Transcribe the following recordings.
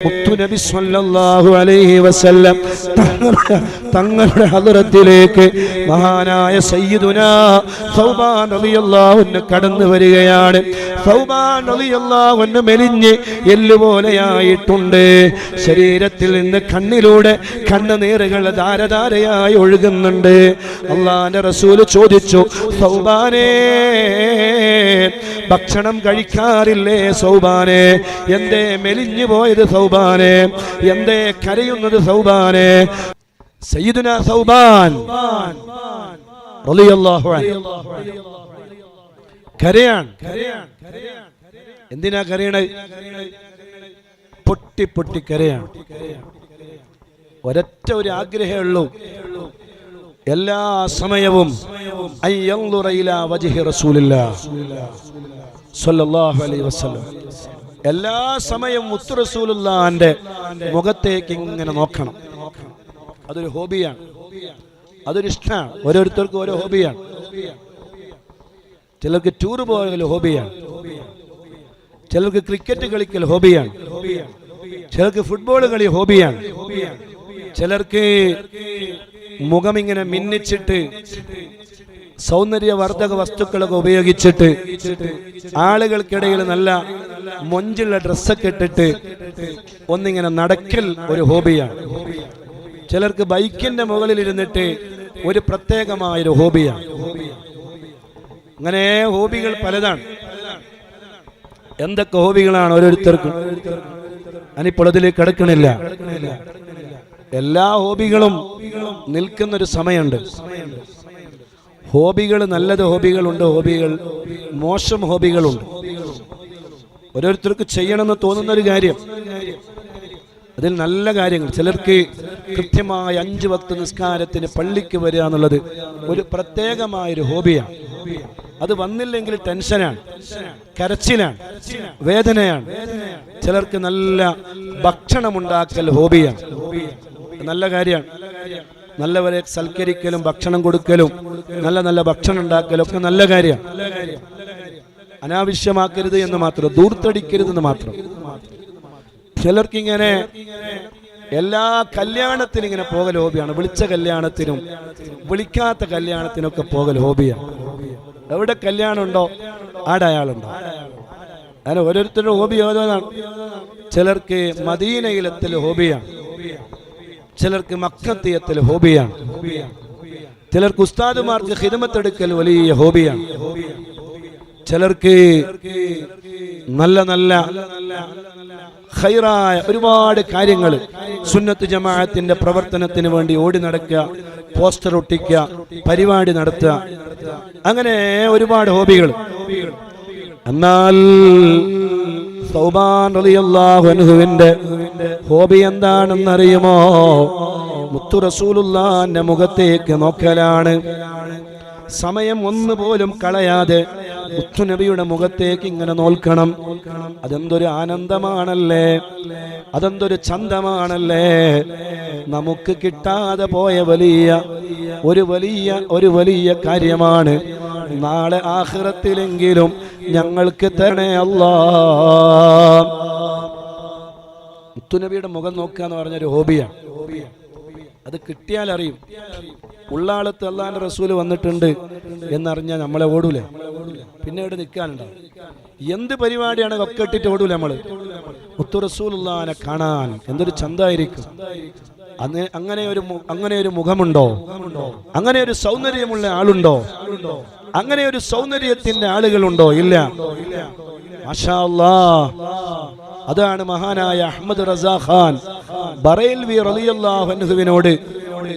മുത്തുനബി സ്വല്ലല്ലാഹു അലൈഹി വസല്ലം തങ്ങളുടെ തങ്ങളുടെ ഹദറത്തിലേക്ക് മഹാനായ സയ്യിദുനാ സൗബാൻ റളിയല്ലാഹു അൻഹു കടന്നു വരികയാണ്. അൻഹു മെലിഞ്ഞ് എല്ലുപോലെയായിട്ടുണ്ട്. ശരീരത്തിൽ നിന്ന് കണ്ണിലൂടെ കണ്ണുനീറുകൾ ധാരധാരയായി ഒഴുകുന്നുണ്ട്. അള്ളാന്റെ റസൂൽ ചോദിച്ചു സൗബാനേ ഭക്ഷണം കഴിക്കാറില്ലേ സൗബാനെ? എന്തേ മെലിഞ്ഞു പോയത് സൗബാനെ? എന്തേ കരയുന്നത് സൗബാനെ? സയ്യിദുന സൗബാൻ റളിയല്ലാഹു അൻഹു. കരയാൻ എന്തിനാ കരയണ? പൊട്ടി പൊട്ടി കരയാണ്. ഒരൊറ്റ ഒരു ആഗ്രഹമേ ഉള്ളൂ. എല്ലാ സമയവും എല്ലാ സമയം മുത്തു റസൂലുള്ളാന്റെ മുഖത്തേക്ക് ഇങ്ങനെ നോക്കണം. അതൊരു ഹോബിയാണ്. അതൊരു ഇഷ്ടമാണ് ഓരോരുത്തർക്കും ഓരോ ഹോബിയാണ്. ചിലർക്ക് ടൂർ പോകൽ ഹോബിയാണ് ചിലർക്ക് ക്രിക്കറ്റ് കളിക്കൽ ഹോബിയാണ് ചിലർക്ക് ഫുട്ബോൾ കളി ഹോബിയാണ് ചിലർക്ക് മുഖം ഇങ്ങനെ മിന്നിച്ചിട്ട് സൗന്ദര്യവർദ്ധക വസ്തുക്കളൊക്കെ ഉപയോഗിച്ചിട്ട് ആളുകൾക്കിടയിൽ നല്ല മൊഞ്ചുള്ള ഡ്രസ്സൊക്കെ ഇട്ടിട്ട് ഒന്നിങ്ങനെ നടക്കൽ ഒരു ഹോബിയാണ് ചിലർക്ക് ബൈക്കിന്റെ മുകളിൽ ഇരുന്നിട്ട് ഒരു പ്രത്യേകമായൊരു ഹോബിയാണ് അങ്ങനെ ഹോബികൾ പലതാണ്. എന്തൊക്കെ ഹോബികളാണ് ഓരോരുത്തർക്കും? ഞാനിപ്പോൾ അതിലേക്ക് കിടക്കണില്ല. എല്ലാ ഹോബികളും നിൽക്കുന്ന ഒരു സമയമുണ്ട്. ഹോബികൾ നല്ലത് ഹോബികളുണ്ട് ഹോബികൾ മോശം ഹോബികളുണ്ട്. ഓരോരുത്തർക്ക് ചെയ്യണമെന്ന് തോന്നുന്ന ഒരു കാര്യം. അതിൽ നല്ല കാര്യങ്ങൾ. ചിലർക്ക് കൃത്യമായ അഞ്ച് വക്ത നിസ്കാരത്തിന് പള്ളിക്ക് വരിക എന്നുള്ളത് ഒരു പ്രത്യേകമായൊരു ഹോബിയാണ്. അത് വന്നില്ലെങ്കിൽ ടെൻഷനാണ് കരച്ചിലാണ് വേദനയാണ്. ചിലർക്ക് നല്ല ഭക്ഷണം ഉണ്ടാക്കൽ ഹോബിയാണ്. നല്ല കാര്യമാണ്. നല്ലവരെ സൽക്കരിക്കലും ഭക്ഷണം കൊടുക്കലും നല്ല നല്ല ഭക്ഷണം ഉണ്ടാക്കലും ഒക്കെ നല്ല കാര്യമാണ്. അനാവശ്യമാക്കരുത് എന്ന് മാത്രം ദൂർത്തടിക്കരുത് എന്ന് മാത്രം. ചിലർക്കിങ്ങനെ എല്ലാ കല്യാണത്തിനും ഇങ്ങനെ പോകൽ ഹോബിയാണ്. വിളിച്ച കല്യാണത്തിനും വിളിക്കാത്ത കല്യാണത്തിനൊക്കെ പോകൽ ഹോബിയാണ്. എവിടെ കല്യാണം ഉണ്ടോ ആടെ അയാളുണ്ടോ? അങ്ങനെ ഓരോരുത്തരുടെ ഹോബി ഓരോന്നാണ്. ചിലർക്ക് മദീനയിലത്തിൽ ഹോബിയാണ് ചിലർക്ക് മക്കത്തിയത്തിൽ ഹോബിയാണ് ചിലർക്ക് ഉസ്താദുമാർക്ക് ഹിതമത്തെടുക്കൽ വലിയ ഹോബിയാണ് ചിലർക്ക് നല്ല നല്ല ഹൈറായ ഒരുപാട് കാര്യങ്ങൾ സുന്നത്ത് ജമാഅത്തിന്റെ പ്രവർത്തനത്തിന് വേണ്ടി ഓടി നടക്കുക പോസ്റ്റർ ഒട്ടിക്കുക പരിപാടി നടത്തുക. അങ്ങനെ ഒരുപാട് ഹോബികൾ. എന്നാൽ സൗബാൻ റളിയല്ലാഹു അൻഹുവിന്റെ ഹോബി എന്താണെന്നറിയുമോ? മുത്തു റസൂലുള്ളാന്റെ മുഖത്തേക്ക് നോക്കലാണ്. സമയം ഒന്നുപോലും കളയാതെ മുത്തുനബിയുടെ മുഖത്തേക്ക് ഇങ്ങനെ നോൽക്കണം. അതെന്തൊരു ആനന്ദമാണല്ലേ? അതെന്തൊരു ചന്തമാണല്ലേ? നമുക്ക് കിട്ടാതെ പോയ വലിയ ഒരു വലിയ ഒരു വലിയ കാര്യമാണ്. നാളെ ആഹ്റത്തിലെങ്കിലും ഞങ്ങൾക്ക് തരണേ അല്ലാ. മുത്തുനബിയുടെ മുഖം നോക്കുക എന്ന് പറഞ്ഞ ഒരു ഹോബിയാണ് അത് കിട്ടിയാൽ അറിയും ഉള്ളാളത്ത് അള്ളാന്റെ റസൂൽ വന്നിട്ടുണ്ട് എന്നറിഞ്ഞാൽ നമ്മളെ ഓടൂലേ? പിന്നെ ഇവിടെ നിൽക്കാനുണ്ടാവും എന്ത് പരിപാടിയാണ് ഒക്കെ ഇട്ടിട്ട് ഓടൂല നമ്മൾ? മുത്തു റസൂലുള്ളാനെ കാണാൻ എന്തൊരു ചന്തായിരിക്കും? അങ്ങനെ ഒരു അങ്ങനെ ഒരു മുഖമുണ്ടോ? അങ്ങനെ ഒരു സൗന്ദര്യമുള്ള ആളുണ്ടോ? അങ്ങനെ ഒരു സൗന്ദര്യത്തിന്റെ ആളുകളുണ്ടോ? ഇല്ല. അതാണ് മഹാനായ അഹമ്മദ് റസാ ഖാൻ ബറേൽവി റളിയല്ലാഹു അൻഹുവിനോട്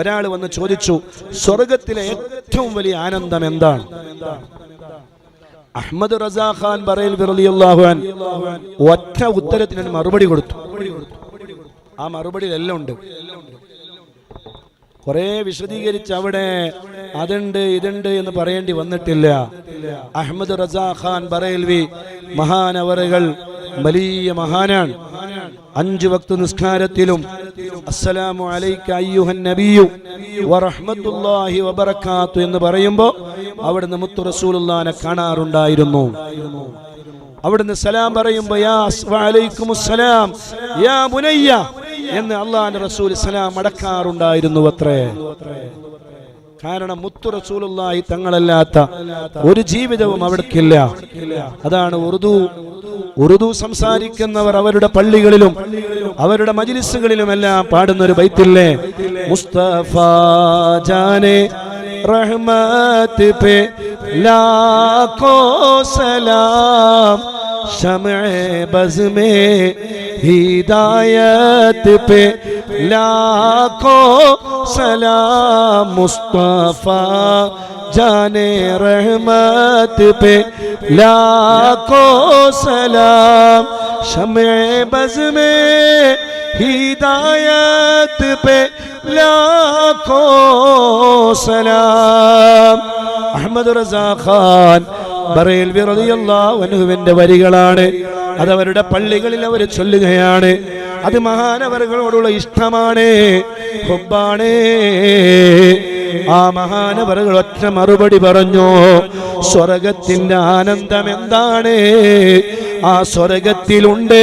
ഒരാൾ വന്ന് ചോദിച്ചു സ്വർഗത്തിലെ ഏറ്റവും വലിയ ആനന്ദം എന്താണ്? അഹമ്മദ് റസാ ഖാൻ ഒറ്റ ഉത്തരത്തിന് മറുപടി കൊടുത്തു. ആ മറുപടിയിലെല്ലാം ഉണ്ട്. കുറെ വിശദീകരിച്ച് അവിടെ അതുണ്ട് ഇതുണ്ട് എന്ന് പറയേണ്ടി വന്നിട്ടില്ല. അഹമ്മദ് റസാ ഖാൻ ബറേൽവി മഹാനവറുകൾ വലിയ മഹാനാണ്. അഞ്ചു വക്ത നിസ്കാരത്തിലും അസ്സലാമു അലൈക അയ്യുഹൻ നബിയു വറഹ്മത്തുള്ളാഹി എന്ന് പറയുമ്പോൾ അവിടെ മുത്തു റസൂലുള്ളാനെ കാണാറുണ്ടായിരുന്നു. അവിടുന്ന് സലാം പറയുമ്പോൾ യാ സ് സലാം യാ ബുനയ്യ എന്ന് അള്ളാഹിന്റെ റസൂൽ സലാം അടക്കാറുണ്ടായിരുന്നു അത്രേ കാരണം മുത്തു റസൂലുള്ളാഹി തങ്ങളല്ലാത്ത ഒരു ജീവിതവും അവിടേക്കില്ല. അതാണ് ഉറുദു. ഉറുദു സംസാരിക്കുന്നവർ അവരുടെ പള്ളികളിലും അവരുടെ മജിലിസുകളിലുമെല്ലാം പാടുന്ന ഒരു ബൈത്തില്ലേ? മുസ്തഫാ ജാനെ रहमत पे लाखों सलाम शम बज में हिदायत पे लाखों सलाम मुस्तफ़ा जाने रहमत पे लाखों सलाम शम बज में हिदायत पे ലാഖോ സലാം. അഹമ്മദ് റസാ ഖാൻ ബറയിൽ വിറതിയല്ലാവനുവിന്റെ വരികളാണ്. അതവരുടെ പള്ളികളിൽ അവർ ചൊല്ലുകയാണ്. അത് മഹാനവറുകളോടുള്ള ഇഷ്ടമാണ്. ഹൊബാണ് ആ മഹാനവറുകൾ ഒറ്റ മറുപടി പറഞ്ഞു സ്വർഗത്തിന്റെ ആനന്ദം എന്താണ്? ആ സ്വർഗത്തിലുണ്ട്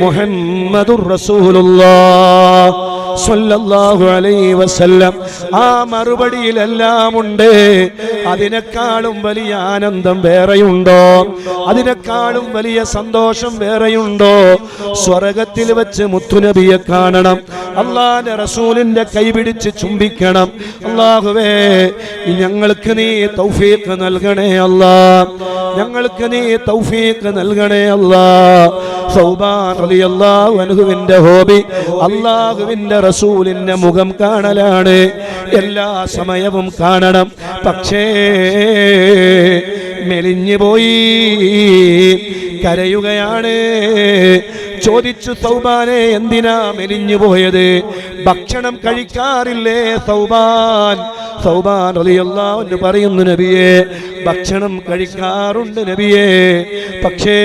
മുഹമ്മദുർ റസൂലുള്ള. സ്വല്ലല്ലാഹു അലൈഹി വസല്ലം. ആ മറുപടിയിലെല്ലാം ഉണ്ട് അതിനേക്കാളും വലിയ ആനന്ദം വേറെയുണ്ടോ? അതിനേക്കാളും വലിയ സന്തോഷം വേറെയുണ്ടോ? സ്വർഗത്തിൽ വെച്ച് മുത്തുനബിയെ കാണണം. അള്ളാന്റെ റസൂലിന്റെ കൈപിടിച്ച് ചുംബിക്കണം. അള്ളാഹുവേ ഞങ്ങൾക്ക് നീ തൗഫീഖ് നൽകണേ അല്ലാ. ഞങ്ങൾക്ക് നീ തൗഫീഖ് നൽകണേ അല്ലാ. സൗബാൻ റളിയല്ലാഹു അൻഹുവിന്റെ ഹോബി അള്ളാഹുവിന്റെ റസൂലിന്റെ മുഖം കാണലാണ്. എല്ലാ സമയവും കാണണം. പക്ഷേ മെലിഞ്ഞു പോയി കരയുകയാണ്. ചോദിച്ചു സൗബാനെ എന്തിനാ മെലിഞ്ഞു പോയത്? ഭക്ഷണം കഴിക്കാറില്ലേ സൗബാൻ? സൗബാൻ എന്ന് പറയുന്നു നബിയെ ഭക്ഷണം കഴിക്കാറുണ്ട് നബിയെ. പക്ഷേ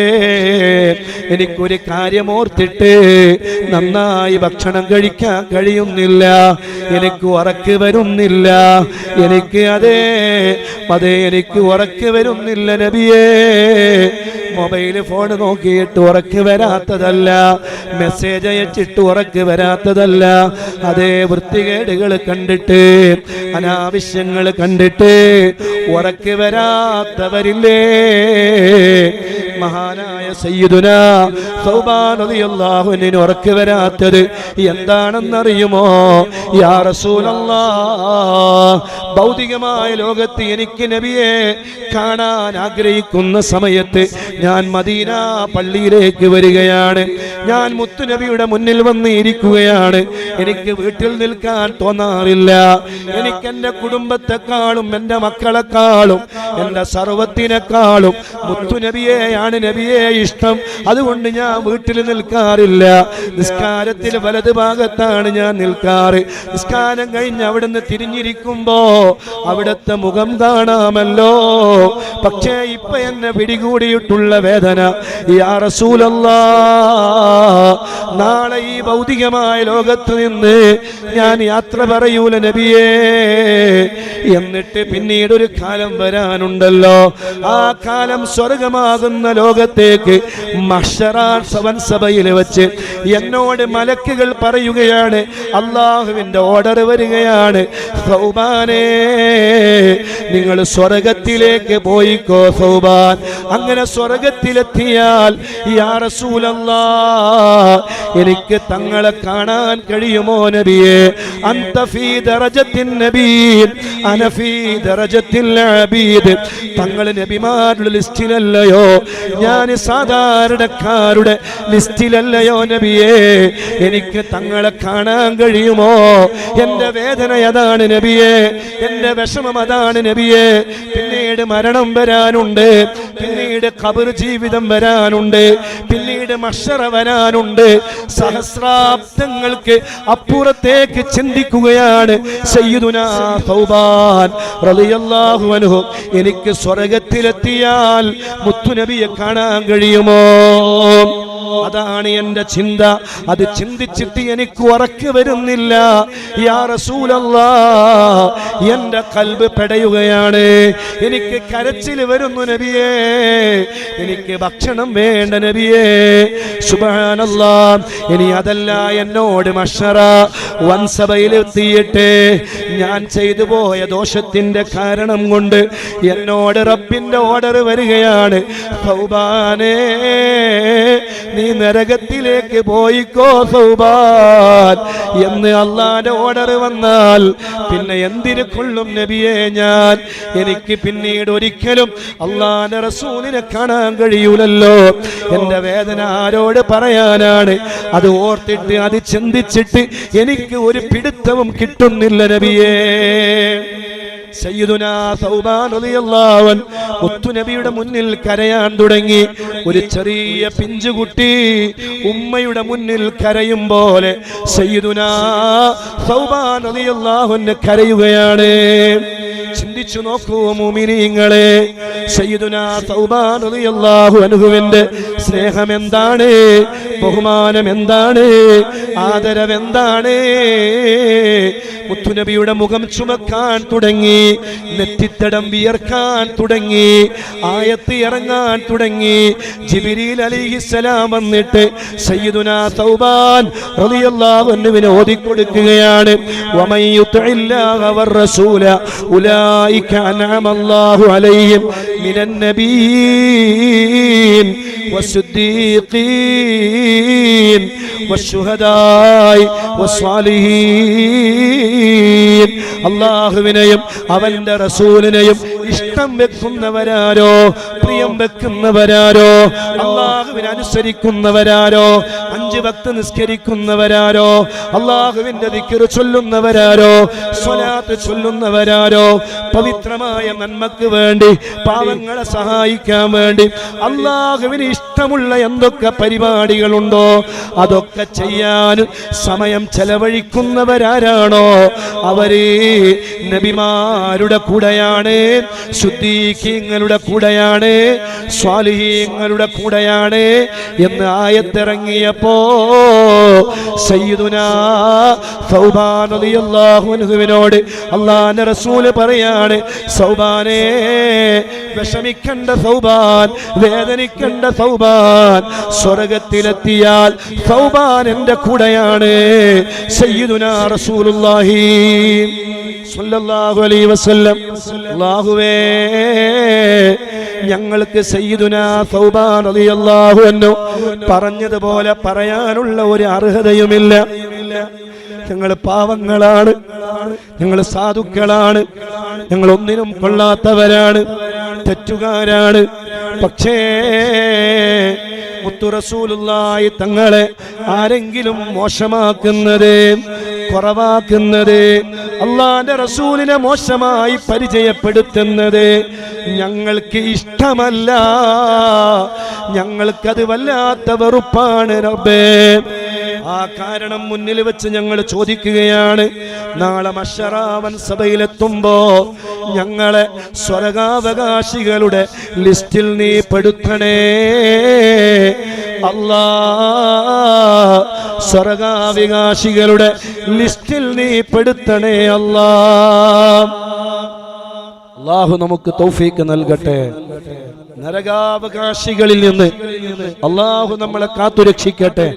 എനിക്കൊരു കാര്യം ഓർത്തിട്ട് നന്നായി ഭക്ഷണം കഴിക്കാൻ കഴിയുന്നില്ല. എനിക്ക് ഉറക്ക് വരുന്നില്ല. എനിക്ക് അതേ അതേ എനിക്ക് ഉറക്ക് വരുന്നില്ല നബിയേ. മൊബൈൽ ഫോൺ നോക്കിയിട്ട് ഉറക്ക് വരാത്തതല്ല. മെസ്സേജ് അയച്ചിട്ട് ഉറക്ക് വരാത്തതല്ല. അതേ വൃത്തികേടുകൾ കണ്ടിട്ട് അനാവശ്യങ്ങൾ കണ്ടിട്ട് ഉറക്ക് വരാത്തവരില്ലേ? മഹാനായ സയ്യിദുന സൗബാനതിയല്ലാഹുവിന് ഉറക്ക് വരാത്തത് എന്താണെന്നറിയുമോ? യാ ഭൗതികമായ ലോകത്ത് എനിക്ക് നബിയെ കാണാൻ ആഗ്രഹിക്കുന്ന സമയത്ത് ഞാൻ മദീന പള്ളിയിലേക്ക് വരികയാണ്. ഞാൻ മുത്തുനബിയുടെ മുന്നിൽ വന്നിരിക്കുകയാണ്. എനിക്ക് വീട്ടിൽ നിൽക്കാൻ തോന്നാറില്ല. എനിക്ക് എന്റെ കുടുംബത്തെക്കാളും എന്റെ മക്കളെക്കാളും എന്റെ സർവത്തിനേക്കാളും മുത്തുനബിയെയാണ് നബിയെ ഇഷ്ടം. അതുകൊണ്ട് ഞാൻ വീട്ടിൽ നിൽക്കാറില്ല. നിസ്കാരത്തിൽ വലത് ഭാഗത്താണ് ഞാൻ നിൽക്കാറ്. നിസ്കാരം കഴിഞ്ഞ് അവിടുന്ന് തിരിഞ്ഞിരിക്കുമ്പോ അവിടത്തെ മുഖം കാണാമല്ലോ. പക്ഷേ ഇപ്പൊ എന്നെ പിടികൂടിയിട്ടുള്ള വേദന ഈ റസൂലല്ലാ നാളെ ഈ ഭൗതികമായ ലോകത്ത് നിന്ന് ഞാൻ യാത്ര പറയൂല നബിയേ. എന്നിട്ട് പിന്നീട് ഒരു കാലം വരാനുണ്ടല്ലോ. ആ കാലം സ്വർഗമാകുന്ന ലോകത്തേക്ക് മഷറാൻ സവൻ സഭയിൽ വെച്ച് എന്നോട് മലക്കുകൾ പറയുകയാണ് അള്ളാഹുവിന്റെ ഓർഡർ വരികയാണ്. സൗബാനേ നിങ്ങൾ സ്വർഗത്തിലേക്ക് പോയിക്കോ സൗബാൻ. അങ്ങനെ സ്വർഗത്തിലെത്തിയാൽ യാ റസൂലല്ലാ എനിക്ക് തങ്ങളെ കാണാൻ കഴിയുമോ നബിയെ? അന്ത ഫീ ദറജത്തിൻ നബീൻ അന ഫീ ദറജത്തിൽ അബീദ്. തങ്ങൾ നബിമാരുടെ ലിസ്റ്റിലല്ലയോ? ഞാൻ സാധാരണക്കാരുടെ ലിസ്റ്റിലല്ലയോ നബിയെ? എനിക്ക് തങ്ങളെ കാണാൻ കഴിയുമോ? എന്റെ വേദന അതാണ് നബിയെ. എന്റെ വിഷമം അതാണ് നബിയെ. പിന്നീട് മരണം വരാനുണ്ട്. പിന്നീട് കബർ ജീവിതം വരാനുണ്ട്. പിന്നീട് മഷറ വരാനുണ്ട്. സഹസ്രാബ്ദങ്ങൾക്ക് അപ്പുറത്തേക്ക് ചിന്തിക്കുകയാണ് എനിക്ക് സ്വർഗത്തിലെത്തിയാൽ മുത്തുനബിയെ കാണാൻ കഴിയുമോ? അതാണ് എന്റെ ചിന്ത. അത് ചിന്തിച്ചിട്ട് എനിക്ക് ഉറക്ക് വരുന്നില്ല. യാ കൽബ് പെടയുകയാണ്. എനിക്ക് കരച്ചിൽ വരുന്നു നബിയേ. എനിക്ക് ഭക്ഷണം വേണ്ട നബിയേ. സുബാനല്ലാ ഇനി അതല്ല എന്നോട് മഷറ. വൻസഭയിലെത്തിയിട്ട് ഞാൻ ചെയ്തു പോയ ദോഷത്തിന്റെ കാരണം കൊണ്ട് എന്നോട് റബ്ബിന്റെ ഓർഡർ വരികയാണ്. നീ നരകത്തിലേക്ക് പോയിക്കോ സൗബാൻ. എന്ന് അള്ളാന്റെ ഓർഡർ വന്നാൽ പിന്നെ എന്തിനു കൊള്ളും നബിയെ ഞാൻ? എനിക്ക് പിന്നീട് ഒരിക്കലും അള്ളാന്റെ റസൂലിനെ കാണാൻ കഴിയൂലല്ലോ. എന്റെ വേദന ആരോട് പറയാനാണ്? അത് ഓർത്തിട്ട് അത് ചിന്തിച്ചിട്ട് എനിക്ക് ഒരു പിടുത്തവും കിട്ടുന്നില്ല നബിയേ. മുത്തുനബിയുടെ മുന്നിൽ കരയാൻ തുടങ്ങി. ഒരു ചെറിയ പിഞ്ചുകുട്ടി ഉമ്മയുടെ മുന്നിൽ കരയും പോലെ അൻഹു കരയുകയാണ്. ചിന്തിച്ചു നോക്കൂ മുമിനിങ്ങളെ. സയ്യിദുനാ സൗബാൻ റളിയല്ലാഹു അൻഹുവിന്റെ സ്നേഹം എന്താണ് ബഹുമാനം എന്താണ് ആദരവ് എന്താണ് മുത്തുനബിയുടെ മുഖം ചുമക്കാൻ തുടങ്ങി നെറ്റിത്തടം വിയർക്കാൻ തുടങ്ങി ആയത്ത് ഇറങ്ങാൻ തുടങ്ങി. ജിബിരിൽ അലിഹിസലാം വന്നിട്ട് സയ്യിദുന തൗബാൻ റളിയല്ലാഹു അൻഹുവിനെ ഓതിക്കൊടുക്കുകയാണ്. വമൻ യുത്ഇല്ലാഹ വറസൂല ഉലൈക അൻഅമല്ലാഹു അലൈഹിം. മിനൻ നബിയ്യീൻ والصديقين والشهداء والصالحين അള്ളാഹുവിനെയും അവന്റെ റസൂലിനെയും ഇഷ്ടം വെക്കുന്നവരാരോ? പ്രിയം വെക്കുന്നവരാരോ? അള്ളാഹുവിനെ അനുസരിക്കുന്നവരാരോ? അഞ്ച് ഭക്ത് നിസ്കരിക്കുന്നവരാരോ? അള്ളാഹുവിന്റെ ദിക്കറ് ചൊല്ലുന്നവരാരോ? സ്വലാത്ത് ചൊല്ലുന്നവരാരോ? പവിത്രമായ നന്മക്ക് വേണ്ടി പാവങ്ങളെ സഹായിക്കാൻ വേണ്ടി അള്ളാഹുവിന് ഇഷ്ടമുള്ള എന്തൊക്കെ പരിപാടികളുണ്ടോ അതൊക്കെ ചെയ്യാനും സമയം ചെലവഴിക്കുന്നവരാരാണോ? അവർ നബിമാരുടെ കൂടെയാണ്. ശുദ്ധീഖ്യങ്ങളുടെ കൂടെയാണ് സ്വാലിഹീങ്ങളുടെ കൂടെയാണ് എന്ന് ആയത്തിറങ്ങിയപ്പോ സയ്യിദുനാ അള്ളാന്റെ റസൂൽ പറയാണ് സൗബാനേ വിഷമിക്കണ്ട സൗബാൻ വേദനിക്കണ്ട സൗബാൻ സ്വർഗത്തിലെത്തിയാൽ സൗബാൻ എന്റെ കൂടെയാണ് സയ്യിദുനാ റസൂലുള്ളാഹി. സ്വല്ലല്ലാഹു അലൈഹി വസല്ലം. അല്ലാഹുവേ ഞങ്ങൾക്ക് സയ്യിദുനാ പറഞ്ഞതുപോലെ പറയാനുള്ള ഒരു അർഹതയുമില്ല. ഞങ്ങൾ പാവങ്ങളാണ്. ഞങ്ങൾ സാധുക്കളാണ്. ഞങ്ങൾ ഒന്നിനും കൊള്ളാത്തവരാണ്. തെറ്റുകാരാണ്. പക്ഷേ മുത്തുറസൂലുള്ളായി തങ്ങളെ ആരെങ്കിലും മോശമാക്കുന്നത് കുറവാക്കുന്നത്. അള്ളാന്റെ റസൂലിനെ മോശമായി പരിചയപ്പെടുത്തുന്നത് ഞങ്ങൾക്ക് ഇഷ്ടമല്ല. ഞങ്ങൾക്കത് വല്ലാത്ത വെറുപ്പാണ് റബ്ബേ. ആ കാരണം മുന്നിൽ വെച്ച് ഞങ്ങൾ ചോദിക്കുകയാണ്. നാളെ മഷറാവൻ സഭയിലെത്തുമ്പോ ഞങ്ങളെ സ്വർഗാവകാശികളുടെ ലിസ്റ്റിൽ നീ പെടുത്തണേ. അല്ലാ സ്വർഗാവകാശികളുടെ ലിസ്റ്റിൽ നീ പെടുത്തണേ അല്ലാ. അള്ളാഹു നമുക്ക് തൗഫീക്ക് നൽകട്ടെ. നരകാവകാശികളിൽ നിന്ന് അള്ളാഹു നമ്മളെ കാത്തുരക്ഷിക്കട്ടെ.